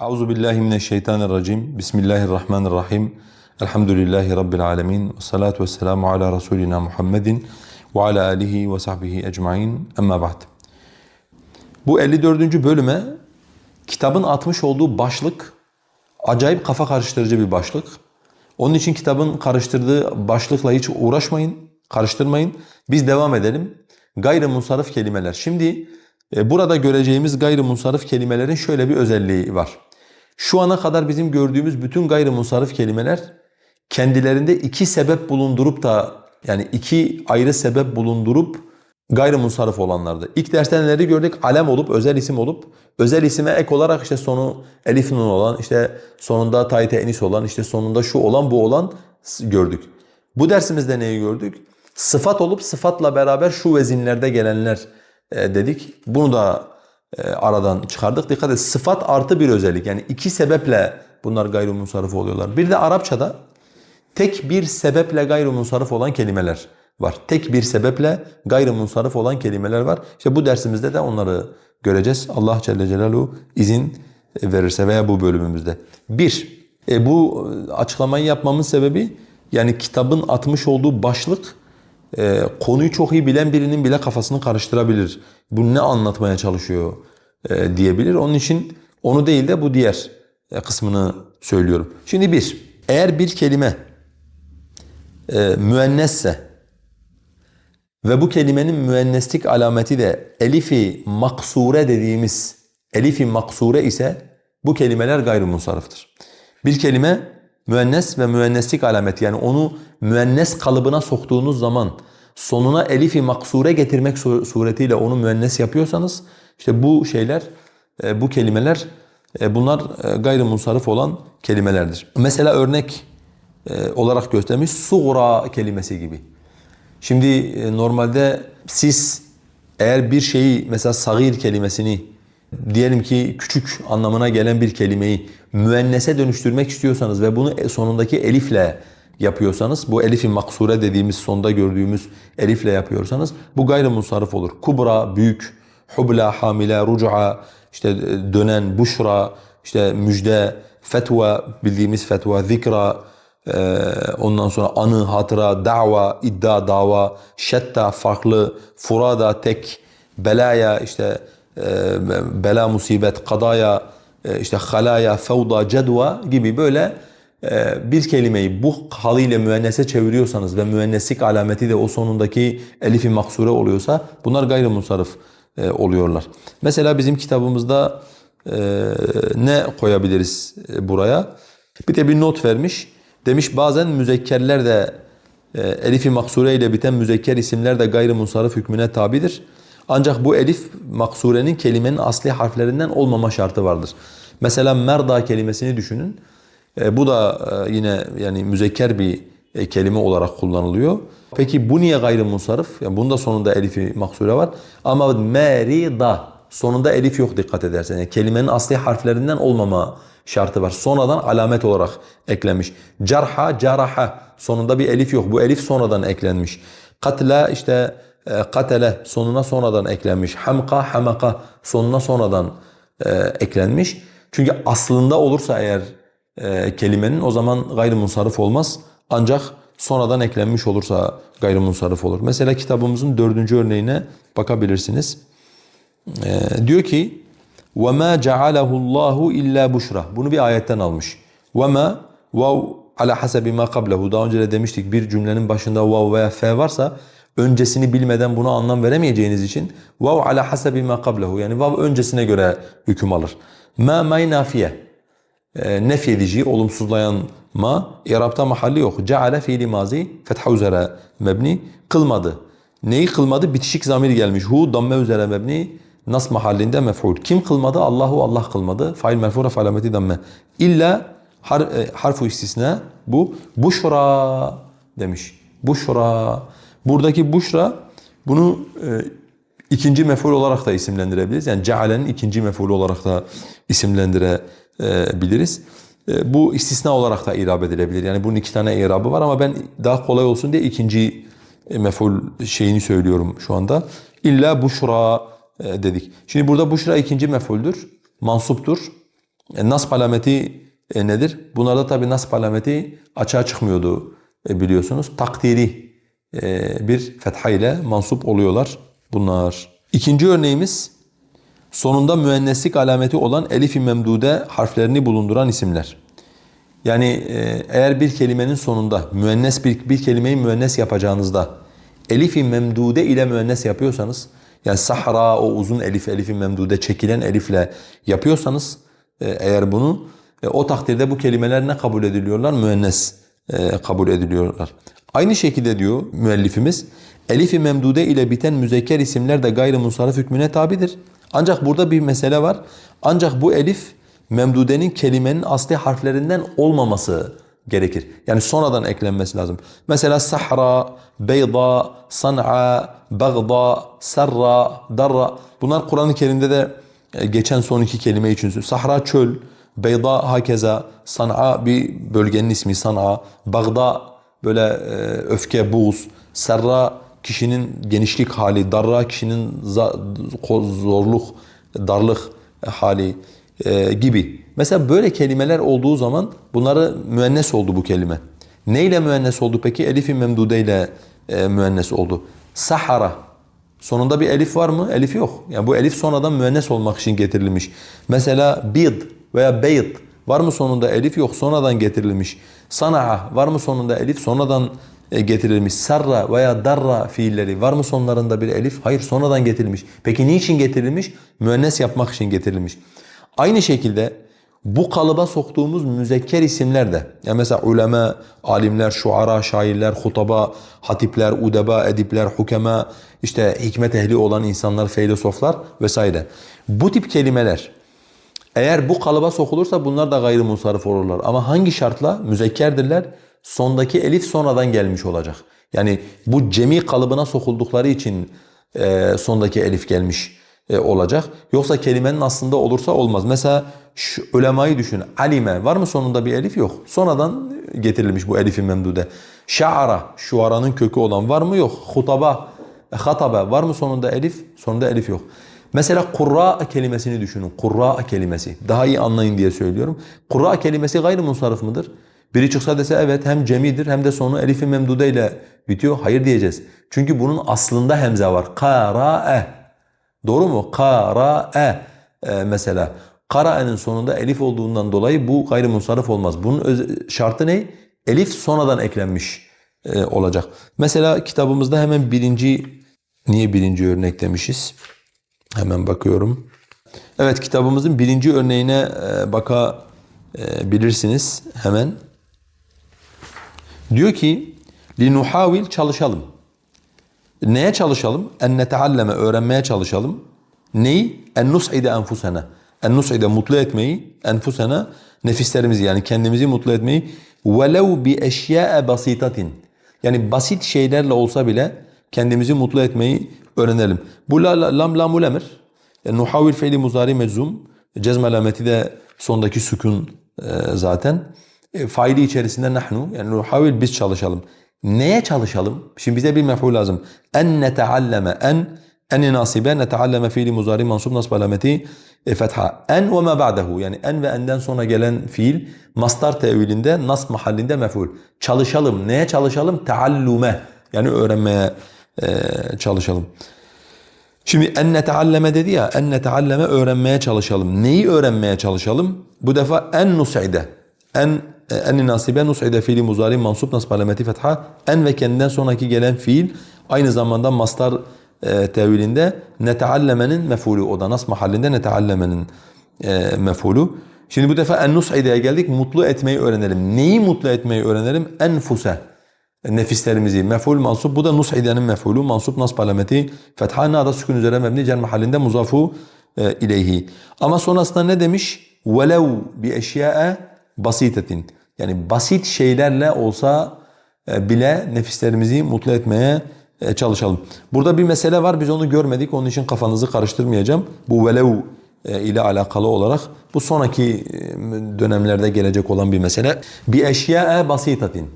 Euzu billahi mineşşeytanirracim. Bismillahirrahmanirrahim. Elhamdülillahi rabbil alamin. Ve salatu vesselamu ala rasulina Muhammedin ve ala alihi ve sahbihi ecmaîn. Amma ba'd. Bu 54. bölüme kitabın atmış olduğu başlık acayip kafa karıştırıcı bir başlık. Onun için kitabın karıştırdığı başlıkla hiç uğraşmayın, karıştırmayın. Biz devam edelim. Gayrimunsarif kelimeler. Şimdi e, burada göreceğimiz gayrimunsarif kelimelerin şöyle bir özelliği var. Şu ana kadar bizim gördüğümüz bütün gayrimunsarif kelimeler kendilerinde iki sebep bulundurup da yani iki ayrı sebep bulundurup gayrimunsarif olanlardı. İlk derste neleri gördük? Alem olup, özel isim olup, özel isime ek olarak işte sonu elif nun olan, işte sonunda tayte enis olan, işte sonunda şu olan, bu olan gördük. Bu dersimizde neyi gördük? Sıfat olup sıfatla beraber şu vezinlerde gelenler e, dedik. Bunu da e, aradan çıkardık. Dikkat et sıfat artı bir özellik. Yani iki sebeple bunlar gayrimunsarif oluyorlar. Bir de Arapçada tek bir sebeple gayrimunsarif olan kelimeler var. Tek bir sebeple gayrimunsarif olan kelimeler var. İşte bu dersimizde de onları göreceğiz. Allah Celle Celaluhu izin verirse veya bu bölümümüzde. Bir, e, bu açıklamayı yapmamın sebebi yani kitabın atmış olduğu başlık e, konuyu çok iyi bilen birinin bile kafasını karıştırabilir. Bu ne anlatmaya çalışıyor e, diyebilir. Onun için onu değil de bu diğer e, kısmını söylüyorum. Şimdi bir, eğer bir kelime e, müennesse ve bu kelimenin müenneslik alameti de elifi maksure dediğimiz elifi maksure ise bu kelimeler gayrimunsarıftır. Bir kelime müennes ve müenneslik alameti yani onu müennes kalıbına soktuğunuz zaman sonuna elifi maksure getirmek suretiyle onu müennes yapıyorsanız işte bu şeyler, e, bu kelimeler e, bunlar e, gayrimunsarif olan kelimelerdir. Mesela örnek olarak göstermiş suğra kelimesi gibi. Şimdi normalde siz eğer bir şeyi mesela sagir kelimesini diyelim ki küçük anlamına gelen bir kelimeyi müennese dönüştürmek istiyorsanız ve bunu sonundaki elifle yapıyorsanız bu elifi maksure dediğimiz sonda gördüğümüz elifle yapıyorsanız bu gayrimunsarif olur. Kubra büyük, hubla hamile, ruca işte dönen, buşra işte müjde, fetva bildiğimiz fetva, zikra ondan sonra anı, hatıra, dava, iddia, dava, şetta farklı, furada tek, belaya işte bela musibet, kadaya, işte halaya, fevda, cedva gibi böyle bir kelimeyi bu halıyla müennese çeviriyorsanız ve müenneslik alameti de o sonundaki elifi maksure oluyorsa bunlar gayrimunsarif oluyorlar. Mesela bizim kitabımızda ne koyabiliriz buraya? Bir de bir not vermiş. Demiş bazen müzekkerler de elifi maksure ile biten müzekker isimler de gayrimunsarif hükmüne tabidir. Ancak bu elif maksurenin kelimenin asli harflerinden olmama şartı vardır. Mesela merda kelimesini düşünün. E, bu da e, yine yani müzekker bir e, kelime olarak kullanılıyor. Peki bu niye gayrimunsarif? Yani bunda sonunda elifi maksure var. Ama merida sonunda elif yok dikkat edersen. Yani kelimenin asli harflerinden olmama şartı var. Sonradan alamet olarak eklenmiş. Carha, caraha sonunda bir elif yok. Bu elif sonradan eklenmiş. Katla işte katele sonuna sonradan eklenmiş. Hamka, hamaka sonuna sonradan e, eklenmiş. Çünkü aslında olursa eğer e, kelimenin o zaman gayrimunsarif olmaz. Ancak sonradan eklenmiş olursa gayrimunsarif olur. Mesela kitabımızın dördüncü örneğine bakabilirsiniz. E, diyor ki وَمَا جَعَلَهُ اللّٰهُ اِلَّا بُشْرَ Bunu bir ayetten almış. وَمَا vav ala hasebi ma qablehu. Daha önce de demiştik bir cümlenin başında vav veya fe varsa öncesini bilmeden buna anlam veremeyeceğiniz için vav ala hasebi ma qablehu yani vav öncesine göre hüküm alır. Ma may nafiye. E, nef edici, olumsuzlayan ma İrab'ta mahalli yok. Ceale fiili mazi fetha üzere mebni kılmadı. Neyi kılmadı? Bitişik zamir gelmiş. Hu damme üzere mebni nas mahallinde mef'ul. Kim kılmadı? Allahu Allah kılmadı. Fail merfu ref alameti damme. İlla har, e, harfu istisna bu. Buşra demiş. Buşra. Buradaki buşra bunu e, ikinci mef'ul olarak da isimlendirebiliriz. Yani cealenin ikinci mef'ul olarak da isimlendirebiliriz. E, bu istisna olarak da irab edilebilir. Yani bunun iki tane irabı var ama ben daha kolay olsun diye ikinci e, mef'ul şeyini söylüyorum şu anda. İlla buşra dedik. Şimdi burada buşra ikinci mef'uldür. Mansuptur. E, nasb alameti e, nedir? Bunlarda tabi nasb alameti açığa çıkmıyordu e, biliyorsunuz. Takdiri e, bir fetha ile mansup oluyorlar bunlar. İkinci örneğimiz sonunda müenneslik alameti olan elif-i memdude harflerini bulunduran isimler. Yani e, eğer bir kelimenin sonunda müennes bir, bir kelimeyi müennes yapacağınızda elif-i memdude ile müennes yapıyorsanız yani sahra o uzun elif elif-i memdude çekilen elifle yapıyorsanız e, eğer bunu e, o takdirde bu kelimeler ne kabul ediliyorlar? Müennes e, kabul ediliyorlar. Aynı şekilde diyor müellifimiz elif-i memdude ile biten müzekker isimler de gayrimunsarif hükmüne tabidir. Ancak burada bir mesele var. Ancak bu elif memdudenin kelimenin asli harflerinden olmaması gerekir. Yani sonradan eklenmesi lazım. Mesela sahra, beyda, san'a, bagda, sarra, darra. Bunlar Kur'an-ı Kerim'de de e, geçen son iki kelime için. Sahra çöl, beyda hakeza, san'a bir bölgenin ismi san'a, bagda böyle e, öfke, buğz, serra kişinin genişlik hali, darra kişinin zorluk, darlık hali e, gibi. Mesela böyle kelimeler olduğu zaman bunları müennes oldu bu kelime. Neyle müennes oldu peki? Elif-i memdude ile e, müennes oldu. Sahara. Sonunda bir elif var mı? Elif yok. Yani bu elif sonradan müennes olmak için getirilmiş. Mesela bid veya beyt var mı sonunda elif? Yok. Sonradan getirilmiş. Sana'a var mı sonunda elif? Sonradan e, getirilmiş. Sarra veya darra fiilleri var mı sonlarında bir elif? Hayır sonradan getirilmiş. Peki niçin getirilmiş? Müennes yapmak için getirilmiş. Aynı şekilde bu kalıba soktuğumuz müzekker isimler de yani mesela ulema, alimler, şuara, şairler, hutaba, hatipler, udeba, edipler, hukema, işte hikmet ehli olan insanlar, filozoflar vesaire. Bu tip kelimeler eğer bu kalıba sokulursa bunlar da gayrimunsarif olurlar. Ama hangi şartla? Müzekkerdirler. Sondaki elif sonradan gelmiş olacak. Yani bu cemi kalıbına sokuldukları için e, sondaki elif gelmiş e, olacak. Yoksa kelimenin aslında olursa olmaz. Mesela şu ulemayı düşün. Alime var mı sonunda bir elif? Yok. Sonradan getirilmiş bu elifin memdude. Şa'ara, şuaranın kökü olan var mı? Yok. Hutaba, hatabe var mı sonunda elif? Sonunda elif yok. Mesela kurra kelimesini düşünün. Kurra kelimesi. Daha iyi anlayın diye söylüyorum. Kurra kelimesi gayrimunsarif mıdır? Biri çıksa dese evet hem cemidir hem de sonu elif-i memdude ile bitiyor. Hayır diyeceğiz. Çünkü bunun aslında hemze var. Kara'e. Doğru mu? Kara'e ee, mesela. Kara'e'nin sonunda elif olduğundan dolayı bu gayrimunsarif olmaz. Bunun şartı ne? Elif sonradan eklenmiş e, olacak. Mesela kitabımızda hemen birinci, niye birinci örnek demişiz? Hemen bakıyorum. Evet kitabımızın birinci örneğine e, bakabilirsiniz hemen. Diyor ki linuhavil çalışalım. Neye çalışalım? En netealleme öğrenmeye çalışalım. Neyi? En nus'ide enfusena. En nus'ide mutlu etmeyi, enfusena nefislerimizi yani kendimizi mutlu etmeyi bi eşya'e basitatin. Yani basit şeylerle olsa bile kendimizi mutlu etmeyi öğrenelim. Bu la, la, lam lamul emir. Yani nuhavil fiili muzari meczum. Cezm alameti de sondaki sükun e, zaten. E, faili içerisinde nahnu yani nuhavil biz çalışalım. Neye çalışalım? Şimdi bize bir mef'ul lazım. En netealleme en en nasibe netealleme fiili muzari mansub nasb alameti e, fetha. En ve ma ba'dehu yani en ve enden sonra gelen fiil mastar tevilinde nasb mahallinde mef'ul. Çalışalım. Neye çalışalım? Teallume yani öğrenmeye e, çalışalım. Şimdi en netealleme dedi ya, en netealleme öğrenmeye çalışalım. Neyi öğrenmeye çalışalım? Bu defa en nus'ide. En en nasibe nus'ide fiili muzari mansup nasb alameti fetha. En ve kendinden sonraki gelen fiil aynı zamanda mastar e, tevilinde neteallemenin mef'ulü o da nas mahallinde neteallemenin e, mef'ulü. Şimdi bu defa en nus'ide'ye geldik. Mutlu etmeyi öğrenelim. Neyi mutlu etmeyi öğrenelim? Enfuse. Nefislerimizi. Mef'ul mansup. Bu da nus'ide'nin mef'ulü. Mansup nasb alameti. Fetha nada sükun üzere mebni cer mahallinde muzafu e, ileyhi. Ama sonrasında ne demiş? Bi eşya'e basitetin. Yani basit şeylerle olsa e, bile nefislerimizi mutlu etmeye e, çalışalım. Burada bir mesele var biz onu görmedik onun için kafanızı karıştırmayacağım. Bu velev e, ile alakalı olarak bu sonraki dönemlerde gelecek olan bir mesele. Bir eşya'e basitatin.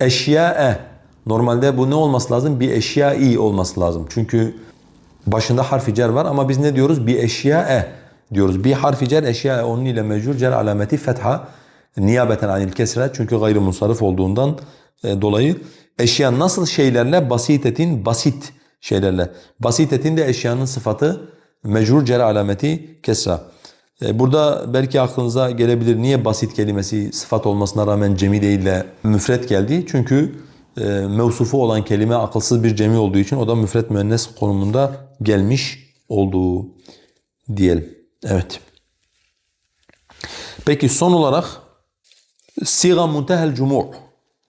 Eşya'e. Normalde bu ne olması lazım? Bir eşyai olması lazım. Çünkü başında harfi cer var ama biz ne diyoruz? Bir eşya'e diyoruz. Bir harfi cer eşya'e onun ile mecrur cer alameti fetha. Niyabeten anil kesre çünkü gayrimunsarif olduğundan e, dolayı eşya nasıl şeylerle basitetin basit şeylerle. Basitetin de eşyanın sıfatı mecrur cer alameti kesra. E, Burada belki aklınıza gelebilir niye basit kelimesi sıfat olmasına rağmen cemi değil de müfret geldi? Çünkü e, mevsufu olan kelime akılsız bir cemi olduğu için o da müfret müennes konumunda gelmiş olduğu diyelim. Evet. Peki son olarak siga muntehel cumu'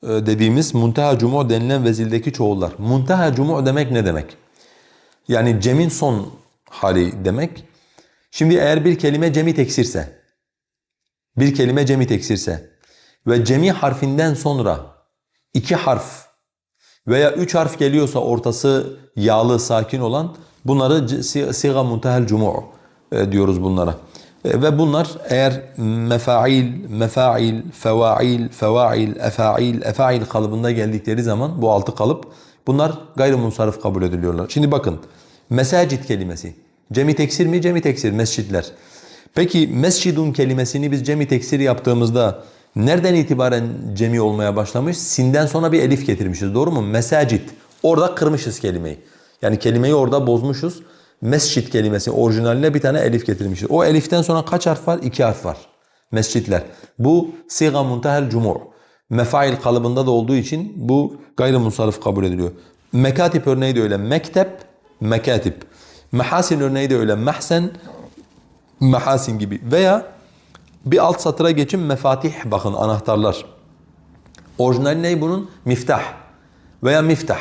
e, dediğimiz munteha cumu' denilen vezildeki çoğullar. Munteha cumu' demek ne demek? Yani cemin son hali demek. Şimdi eğer bir kelime cemi teksirse, bir kelime cemi teksirse ve cemi harfinden sonra iki harf veya üç harf geliyorsa ortası yağlı, sakin olan bunları siga muntehel cumu' e, diyoruz bunlara. E, Ve bunlar eğer mefail, mefail, fevail, fevail, efail, efail kalıbında geldikleri zaman bu altı kalıp bunlar gayrimunsarif kabul ediliyorlar. Şimdi bakın mesacit kelimesi. Cemi teksir mi? Cemi teksir, mescitler. Peki mescidun kelimesini biz cemi teksir yaptığımızda nereden itibaren cemi olmaya başlamış? Sinden sonra bir elif getirmişiz doğru mu? Mesacit. Orada kırmışız kelimeyi. Yani kelimeyi orada bozmuşuz. Mescit kelimesi orijinaline bir tane elif getirmişiz. O eliften sonra kaç harf var? İki harf var. Mescitler. Bu siga muntahel cumur. Mefail kalıbında da olduğu için bu gayrimunsarif kabul ediliyor. Mekatip örneği de öyle. Mektep, mekatip. Mehasin örneği de öyle. Mehsen, mehasin gibi. Veya bir alt satıra geçin mefatih bakın anahtarlar. Orijinali ne bunun? Miftah veya miftah.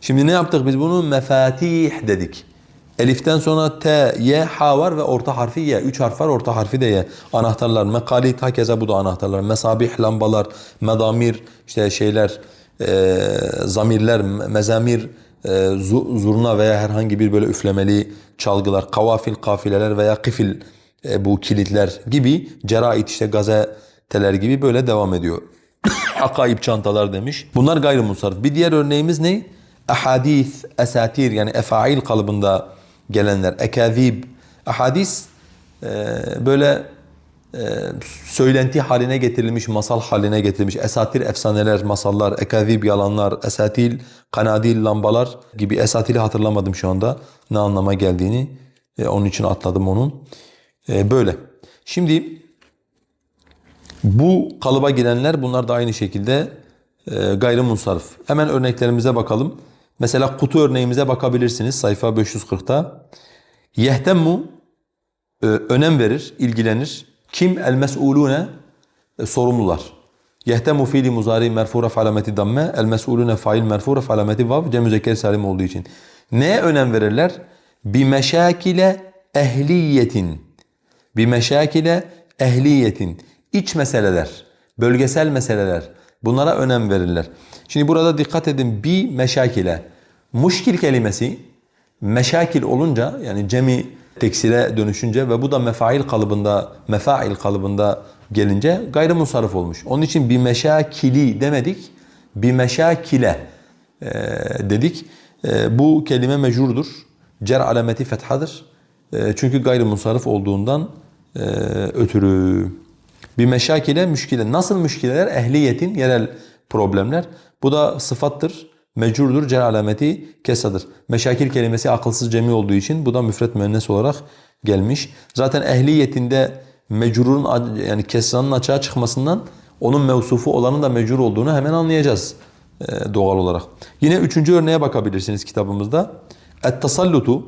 Şimdi ne yaptık biz bunu? Mefatih dedik. Eliften sonra T, Y, H var ve orta harfi Y. Üç harf var, orta harfi de Y. Anahtarlar, mekalit, hakeza bu da anahtarlar. Mesabih, lambalar, medamir, işte şeyler, e, zamirler, mezamir, e, zu- zurna veya herhangi bir böyle üflemeli çalgılar, kavafil, kafileler veya kifil e, bu kilitler gibi, cerait işte gazeteler gibi böyle devam ediyor. Akaib çantalar demiş. Bunlar gayrimunsarif. Bir diğer örneğimiz ne? Ahadis, esatir yani efail kalıbında gelenler. Ekazib. Ahadis e, böyle e, söylenti haline getirilmiş, masal haline getirilmiş. Esatir, efsaneler, masallar, ekazib, yalanlar, esatil, kanadil, lambalar gibi. Esatili hatırlamadım şu anda ne anlama geldiğini. E, onun için atladım onun. Böyle. Şimdi bu kalıba girenler bunlar da aynı şekilde e, gayrimunsarif. Hemen örneklerimize bakalım. Mesela kutu örneğimize bakabilirsiniz sayfa 540'ta. Yehtemmu e, önem verir, ilgilenir. Kim? El mes'ulune e, sorumlular. Yehtemu fiili muzari merfu ref alameti damme, el mes'ulune fail merfu ref alameti vav, cem müzekker salim olduğu için. Neye önem verirler? Bi meşakile ehliyetin. Bi meşakile ehliyetin. İç meseleler, bölgesel meseleler bunlara önem verirler. Şimdi burada dikkat edin bi meşakile. Muşkil kelimesi meşakil olunca yani cemi teksile dönüşünce ve bu da mefail kalıbında, mefail kalıbında gelince gayrimunsarif olmuş. Onun için bir meşakili demedik, bir meşakile e, dedik. E, bu kelime mecurdur. Cer alameti fethadır. E, çünkü gayrimunsarif olduğundan e, ötürü. Bir meşakile müşkile. Nasıl müşkileler? Ehliyetin yerel problemler. Bu da sıfattır. Mecurdur. Cer alameti kesadır. Meşakil kelimesi akılsız cemi olduğu için bu da müfret müennes olarak gelmiş. Zaten ehliyetinde mecrurun yani kesranın açığa çıkmasından onun mevsufu olanın da mecrur olduğunu hemen anlayacağız e, doğal olarak. Yine üçüncü örneğe bakabilirsiniz kitabımızda. Et-tasallutu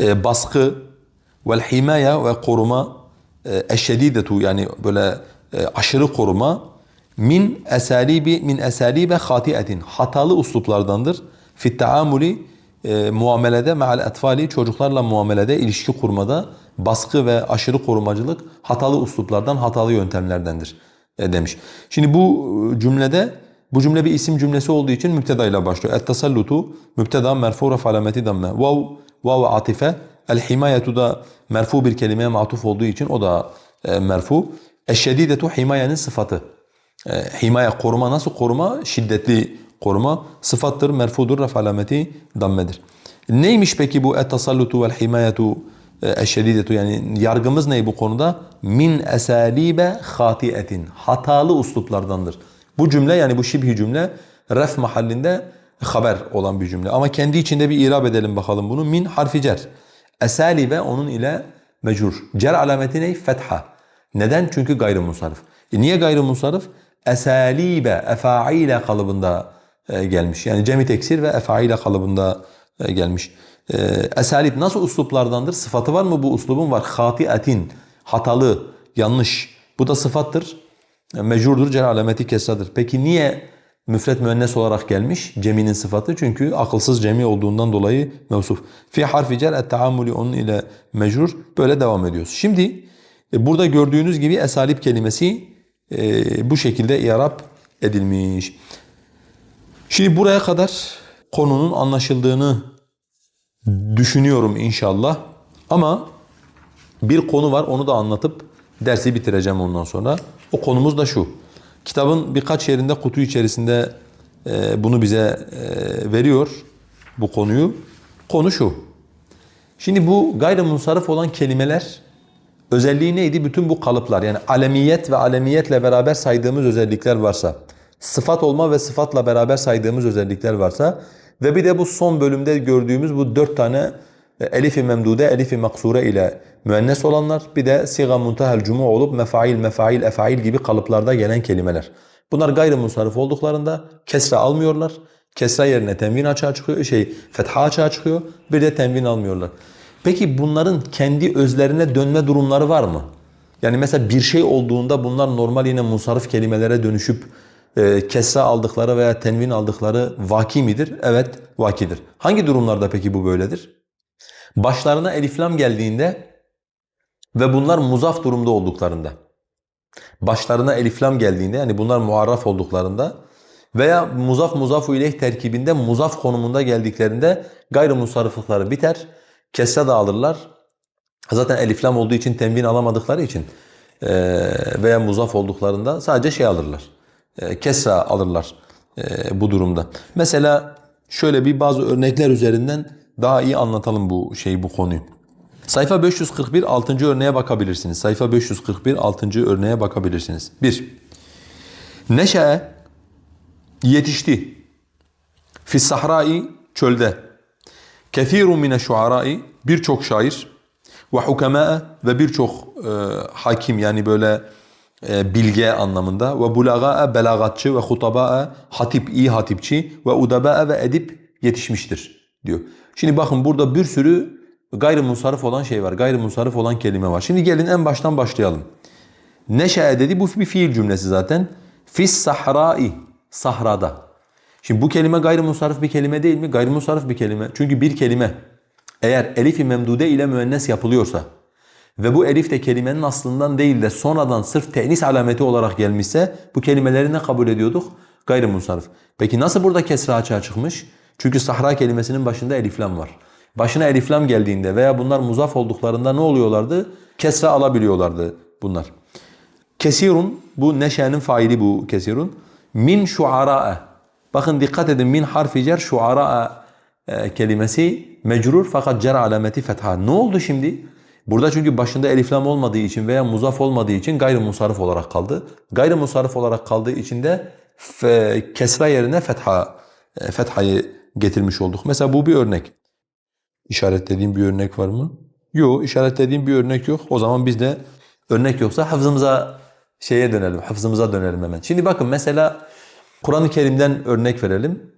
e, baskı vel himaya ve koruma eşşedidetu yani böyle e, aşırı koruma min esalibi min esalibe hatiyetin hatalı usluplardandır. Fit taamuli e, muamelede me'al etfali çocuklarla muamelede ilişki kurmada baskı ve aşırı korumacılık hatalı usluplardan hatalı yöntemlerdendir e, demiş. Şimdi bu e, cümlede bu cümle bir isim cümlesi olduğu için müpteda ile başlıyor. Et tasallutu müpteda merfu ref alameti damme. Vav vav atife El-himayetu da merfu bir kelimeye matuf olduğu için o da e, merfu. Eşşedidetu himayenin sıfatı. E, himaye koruma nasıl koruma? Şiddetli koruma. Sıfattır, merfudur, ref alameti dammedir. Neymiş peki bu et-tasallutu vel himayetu e, eşşedidetu yani yargımız ne bu konuda? Min esalibe hatiyetin. Hatalı usluplardandır. Bu cümle yani bu şibhi cümle ref mahallinde haber olan bir cümle. Ama kendi içinde bir irab edelim bakalım bunu. Min harfi cer. Esalibe onun ile mecrur. Cer alameti ne? Fetha. Neden? Çünkü gayrimusarif. E niye gayrimusarif? Esalibe, efaile kalıbında e, gelmiş. Yani cemi teksir ve efaile kalıbında e, gelmiş. E, nasıl usluplardandır? Sıfatı var mı bu uslubun? Var. Hatiatin, hatalı, yanlış. Bu da sıfattır. E, Mecurdur, cer alameti kesadır. Peki niye müfret müennes olarak gelmiş? Ceminin sıfatı çünkü akılsız cemi olduğundan dolayı mevsuf. Fi harfi cer et-taammuli onun ile mecrur. Böyle devam ediyoruz. Şimdi e, burada gördüğünüz gibi esalip kelimesi e, bu şekilde i'rab edilmiş. Şimdi buraya kadar konunun anlaşıldığını düşünüyorum inşallah. Ama bir konu var onu da anlatıp dersi bitireceğim ondan sonra. O konumuz da şu. Kitabın birkaç yerinde kutu içerisinde e, bunu bize e, veriyor bu konuyu. Konu şu. Şimdi bu gayrimunsarif olan kelimeler özelliği neydi? Bütün bu kalıplar yani alemiyet ve alemiyetle beraber saydığımız özellikler varsa, sıfat olma ve sıfatla beraber saydığımız özellikler varsa ve bir de bu son bölümde gördüğümüz bu dört tane elif-i memdude, elif-i maksure ile müennes olanlar, bir de siga muntahel cumu olup mefail, mefail, efail gibi kalıplarda gelen kelimeler. Bunlar gayrimunsarif olduklarında kesre almıyorlar. Kesra yerine tenvin açığa çıkıyor, şey fetha açığa çıkıyor. Bir de tenvin almıyorlar. Peki bunların kendi özlerine dönme durumları var mı? Yani mesela bir şey olduğunda bunlar normal yine munsarif kelimelere dönüşüp e, kesra aldıkları veya tenvin aldıkları vaki midir? Evet, vakidir. Hangi durumlarda peki bu böyledir? Başlarına eliflam geldiğinde ve bunlar muzaf durumda olduklarında. Başlarına eliflam geldiğinde yani bunlar muarraf olduklarında veya muzaf muzafu ileyh terkibinde muzaf konumunda geldiklerinde gayrimusarrıflıkları biter. Kesre de alırlar. Zaten eliflam olduğu için tenvin alamadıkları için veya muzaf olduklarında sadece şey alırlar. Kesra alırlar bu durumda. Mesela şöyle bir bazı örnekler üzerinden daha iyi anlatalım bu şeyi bu konuyu. Sayfa 541 6. örneğe bakabilirsiniz. Sayfa 541 6. örneğe bakabilirsiniz. 1. Neşe yetişti. Fis sahrai çölde. Kethirun mine şuarai birçok şair ve hukema ve birçok e, hakim yani böyle e, bilge anlamında ve bulagaa belagatçı ve hutabaa hatip iyi hatipçi ve udabaa ve edip yetişmiştir diyor. Şimdi bakın burada bir sürü gayrimunsarif olan şey var. Gayrimunsarif olan kelime var. Şimdi gelin en baştan başlayalım. Neşe dedi bu bir fiil cümlesi zaten. Fis sahrai sahrada. Şimdi bu kelime gayrimunsarif bir kelime değil mi? Gayrimunsarif bir kelime. Çünkü bir kelime eğer elif-i memdude ile müennes yapılıyorsa ve bu elif de kelimenin aslından değil de sonradan sırf tenis alameti olarak gelmişse bu kelimeleri ne kabul ediyorduk? Gayrimunsarif. Peki nasıl burada kesra açığa çıkmış? Çünkü sahra kelimesinin başında eliflam var. Başına eliflam geldiğinde veya bunlar muzaf olduklarında ne oluyorlardı? Kesra alabiliyorlardı bunlar. Kesirun bu neşenin faili bu kesirun. Min şuara'a. Bakın dikkat edin min harfi cer şuara'a e, kelimesi mecrur fakat cer alameti fetha. Ne oldu şimdi? Burada çünkü başında eliflam olmadığı için veya muzaf olmadığı için gayrimusarif olarak kaldı. Gayrimusarif olarak kaldığı için de fe, kesra yerine fetha e, fethayı getirmiş olduk. Mesela bu bir örnek. İşaretlediğim bir örnek var mı? Yok, işaretlediğim bir örnek yok. O zaman biz de örnek yoksa hafızımıza şeye dönelim, hafızımıza dönelim hemen. Şimdi bakın mesela Kur'an-ı Kerim'den örnek verelim.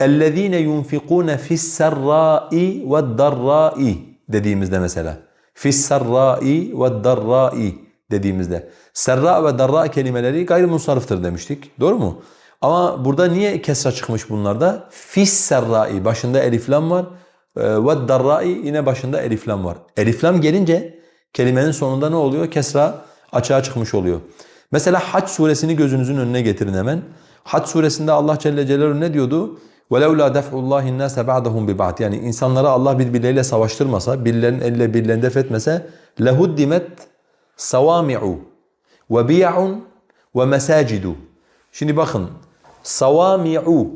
اَلَّذ۪ينَ يُنْفِقُونَ فِي السَّرَّاءِ وَالدَّرَّاءِ dediğimizde mesela. فِي السَّرَّاءِ وَالدَّرَّاءِ dediğimizde. Serra ve darra kelimeleri gayrimunsarıftır demiştik. Doğru mu? Ama burada niye kesra çıkmış bunlarda? Fis serrai başında eliflam var. Ee, Ve darrai yine başında eliflam var. Eliflam gelince kelimenin sonunda ne oluyor? Kesra açığa çıkmış oluyor. Mesela Hac suresini gözünüzün önüne getirin hemen. Hac suresinde Allah Celle Celaluhu ne diyordu? وَلَوْلَا دَفْعُ اللّٰهِ النَّاسَ بَعْدَهُمْ بِبَعْدٍ Yani insanları Allah birbirleriyle savaştırmasa, birilerinin eliyle birilerini def etmese لَهُدِّمَتْ سَوَامِعُ وَبِيَعٌ وَمَسَاجِدُ Şimdi bakın savami'u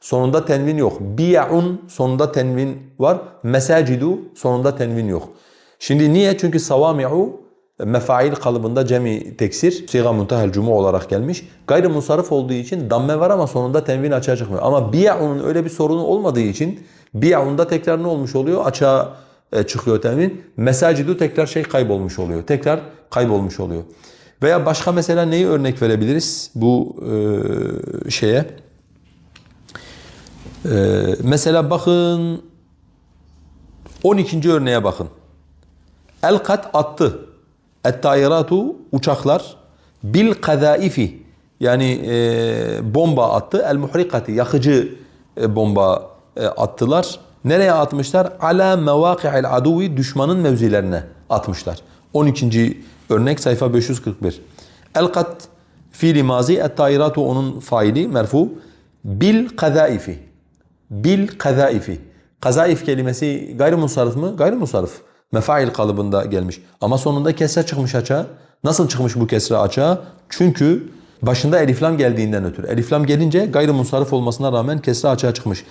sonunda tenvin yok. Biya'un sonunda tenvin var. Mesacidu sonunda tenvin yok. Şimdi niye? Çünkü savami'u mefail kalıbında cemi teksir, siga muntahel cumu olarak gelmiş. Gayrı musarrif olduğu için damme var ama sonunda tenvin açığa çıkmıyor. Ama biya'unun öyle bir sorunu olmadığı için biya'unda tekrar ne olmuş oluyor? Açığa e, çıkıyor tenvin. Mesacidu tekrar şey kaybolmuş oluyor. Tekrar kaybolmuş oluyor. Veya başka mesela neyi örnek verebiliriz bu e, şeye? E, mesela bakın 12. örneğe bakın. El-kat attı. Et-tayiratu uçaklar bil kadaifi yani e, bomba attı. El-muhrikati yakıcı e, bomba e, attılar. Nereye atmışlar? Ala mevaki'il aduvi düşmanın mevzilerine atmışlar. 12. örnek sayfa 541. El-kat fiili mazi et-tayiratu onun faili merfu bil kadaifi. Bil kadaifi. Kazaif kelimesi gayrimusarrif mı? Gayrimusarrif. Mefail kalıbında gelmiş. Ama sonunda kesre çıkmış açığa. Nasıl çıkmış bu kesre açığa? Çünkü başında eliflam geldiğinden ötürü. Eliflam gelince gayrimusarrif olmasına rağmen kesre açığa çıkmış.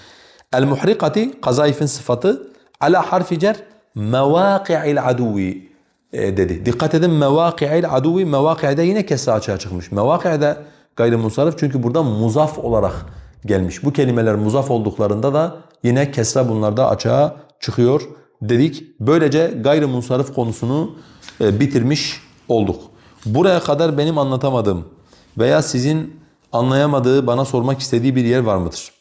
El muhrikati kazaifin sıfatı ala harfi cer mevaki'il aduvi dedi. Dikkat edin mevaki'il aduvi mevaki'de yine kesre açığa çıkmış. Mevaki'de gayrimusarrif çünkü burada muzaf olarak gelmiş. Bu kelimeler muzaf olduklarında da yine kesra bunlarda açığa çıkıyor dedik. Böylece gayrimunsarif konusunu e, bitirmiş olduk. Buraya kadar benim anlatamadığım veya sizin anlayamadığı, bana sormak istediği bir yer var mıdır?